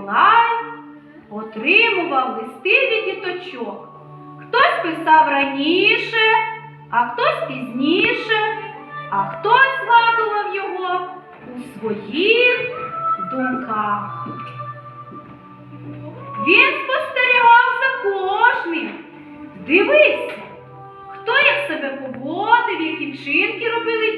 Миколай отримував листи від діточок. Хтось писав раніше, а хтось пізніше, а хтось згадував його у своїх думках. Він спостерігав за кожним, дивився, хто як себе поводив, які вчинки робили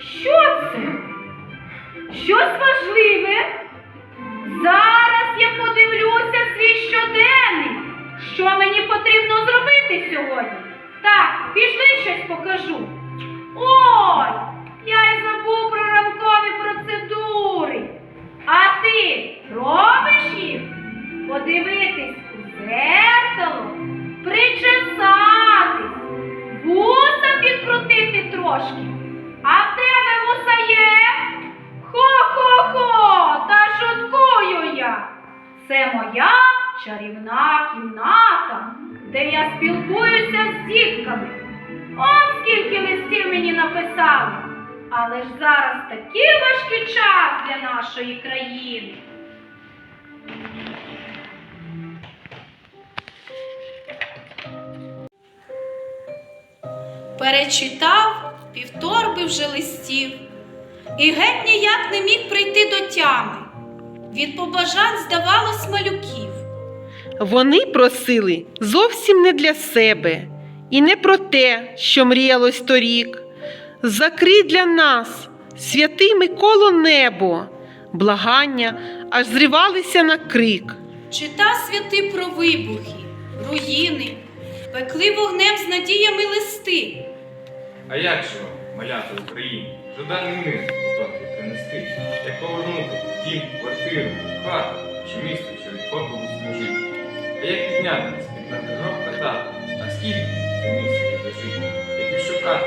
Що це? Щось важливе? Зараз я подивлюся свій щоденник. Що мені потрібно зробити сьогодні? Так, пішли щось покажу. Це моя чарівна кімната, де я спілкуюся з дітками. Он скільки листів мені написали. Але ж зараз такий важкий час для нашої країни. Перечитав півторби вже листів і геть ніяк не міг прийти до тями. Від побажань здавалось малюків. Вони просили зовсім не для себе і не про те, що мріялось торік. Закрий для нас, святий Миколо небо, благання аж зривалися на крик. Чита святи про вибухи, руїни, пекли вогнем з надіями листи. А як же вам, малята Україні, жаданий мир готові принести, як повернути дім, квартиру, хату чи місто, що від попелу служить? А як піднятися від надгроб кота, а скільки за місяць лежить? Як відшукати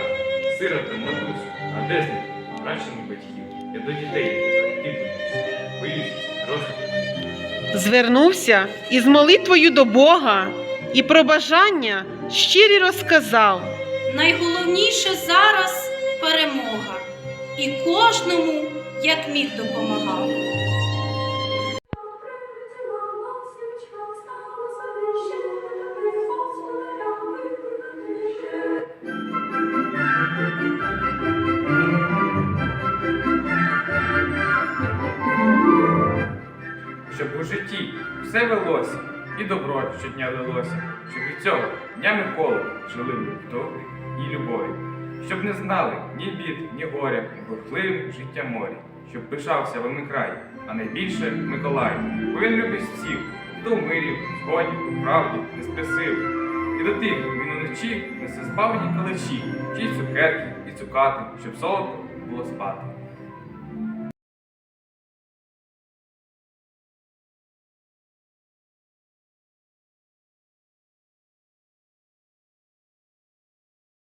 сиротам матусю, а де з них втрачених батьків? Я до дітей дивлюся, боюся, трохи. Звернувся із молитвою до Бога і про бажання щирі розказав. Найголовніше зараз перемога. І кожному як міг допомагав. щоб у житті все велося і добро щодня лилося, щоб від цього дня Миколи жили ми в добрі і любові, щоб не знали ні бід, ні горя, у бурхливім життя морі, щоб пишався вами край, а найбільше Миколай, бо він любить всіх, хто в мирі, згоді, у правді, не спасив. І до тих він уночі несе збавлені калачі, ті цукерки і цукати, щоб солодко було спати.